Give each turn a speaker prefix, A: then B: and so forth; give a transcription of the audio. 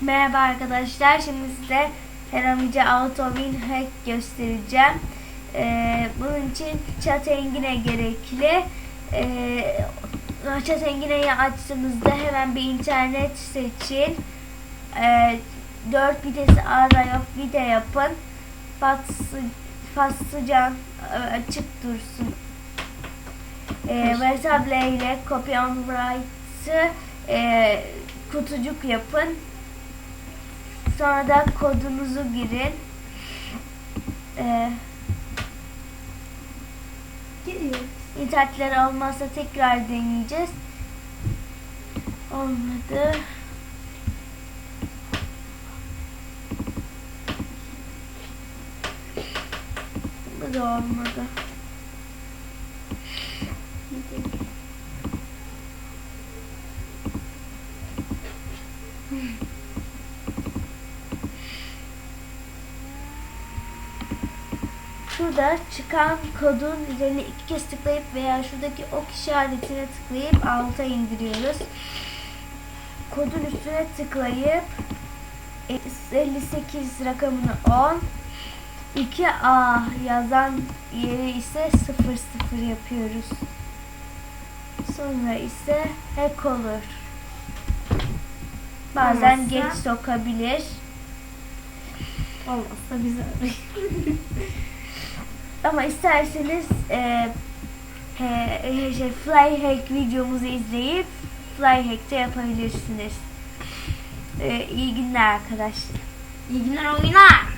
A: Merhaba arkadaşlar. Şimdi size Heramice Autovin Hack göstereceğim. Ee, bunun için chat engine gerekli. Ee, chat engine'yi açtığınızda hemen bir internet seçin. Ee, 4 vites ara yok vide yapın. Fatsı, faslıcan e, açık dursun. Ee, ile copy on write'ı e, kutucuk yapın. Sonra da kodunuzu girin. Ee,
B: Geliyor.
A: internetler olmazsa tekrar deneyeceğiz. Olmadı. Bu da olmadı. Şurada çıkan kodun üzerine iki kez tıklayıp veya şuradaki ok işaretine tıklayıp alta indiriyoruz. Kodun üstüne tıklayıp 58 rakamını 10 2A yazan yeri ise 00 yapıyoruz. Sonra ise hack olur. Bazen
B: Olmazsa-
A: geç sokabilir.
B: Olmazsa bizi arayın.
A: Ama isterseniz e, e, şey, fly hack videomuzu izleyip fly hack de yapabilirsiniz. E, iyi günler arkadaşlar.
B: İyi günler oyunlar.